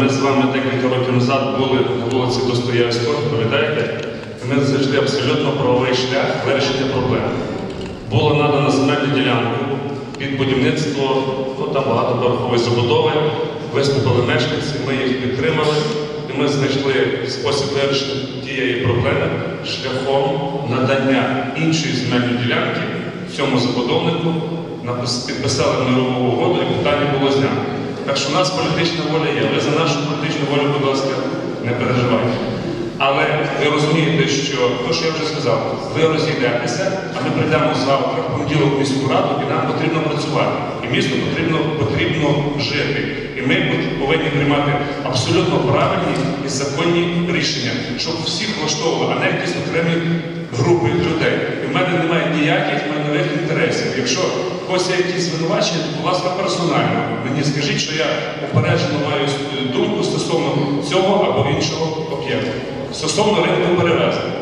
ми з вами декілька років назад були на вулиці Достоєвського, пам'ятаєте? Ми знайшли абсолютно правовий шлях вирішення проблеми. Було надано земельну ділянку під будівництво, ну там багатоповерхової забудови, виступили мешканці, ми їх підтримали, і ми знайшли спосіб вирішення тієї проблеми шляхом надання іншої земельної ділянки цьому забудовнику, підписали мирову угоду і питання було знято. Так що у нас політична воля є. Ви за нашу політичну волю, будь ласка, не переживайте. Але ви розумієте, що те, що я вже сказав, ви розійдетеся, а ми прийдемо завтра в понеділок міську раду, і нам потрібно працювати. І місту потрібно, потрібно жити. І ми повинні приймати абсолютно правильні і законні рішення, щоб всіх влаштовували, а не якісь окремі групи людей. І в мене немає ніяких майнових інтересів. Якщо когось є якісь звинувачення, то, будь ласка, персонально. Мені скажіть, що я упереджено маю е, думку стосовно цього або іншого об'єкту. Стосовно ринку перевезення.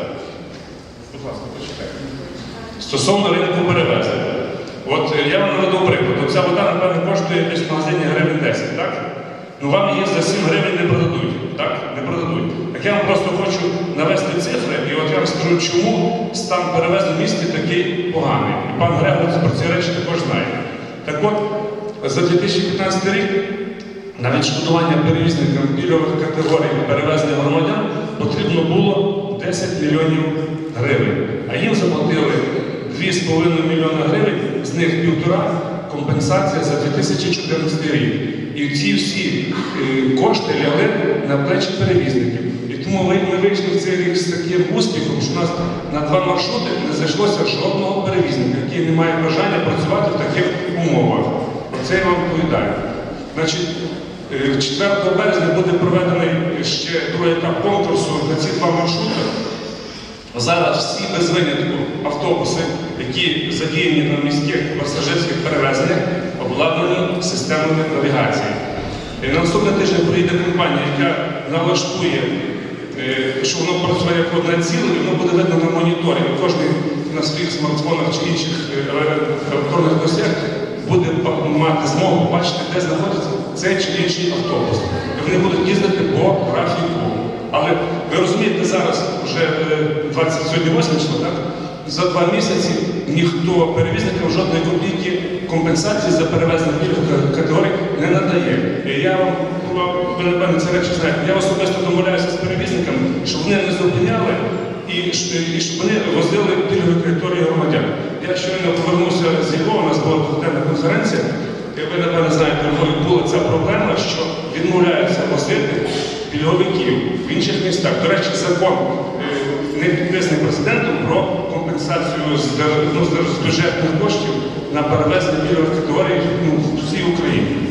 Будь ласка, почекайте. Стосовно ринку перевезення. От е, я вам наведу приклад. Ця вода, напевно, коштує десь в магазині гривень 10, так? Ну вам її за 7 гривень не продадуть, так? Не продадуть. Так я вам просто хочу навести цифри, скажу, чому стан перевезень в місті такий поганий. І пан Грегор про ці речі також знає. Так от, за 2015 рік на відшкодування перевізникам пільгових категорій перевезення громадян потрібно було 10 мільйонів гривень. А їм заплатили 2,5 мільйона гривень, з них півтора компенсація за 2014 рік. І ці всі е, кошти лягли на плечі перевізників. Тому ми, ми вийшли в цей рік з таким успіхом, що у нас на два маршрути не зайшлося жодного перевізника, який не має бажання працювати в таких умовах. Оце я вам відповідаю. Значить, е, 4 березня буде проведений ще другий етап конкурсу на ці два маршрути. Зараз всі без винятку автобуси, які задіяні на міських пасажирських перевезеннях, обладнані системами навігації. І на наступний тиждень приїде компанія, яка налаштує, е, що воно працює як одне ціле, воно буде видно на моніторі. Кожен на своїх смартфонах чи інших е, електронних носіях буде мати змогу бачити, де знаходиться цей чи інший автобус. Вони будуть їздити по графіку. Але ви розумієте, зараз вже е, 20, сьогодні 8 число, так? За два місяці ніхто перевізникам жодної копійки компенсації за перевезення пільгових категорій не надає. І я вам, ви напевно ці речі знаєте, я особисто домовляюся з перевізниками, щоб вони не зупиняли і, і щоб вони возили пільгові категорії громадян. Я щойно повернувся з Львова, у нас була дводенна конференція, і ви, напевно, знаєте, була ця проблема, що відмовляються возити пільговиків в інших містах. До речі, закон е, не підписаний президентом про компенсацію з, ну, з бюджетних коштів на перевезення пільгових категорій ну, в всій Україні.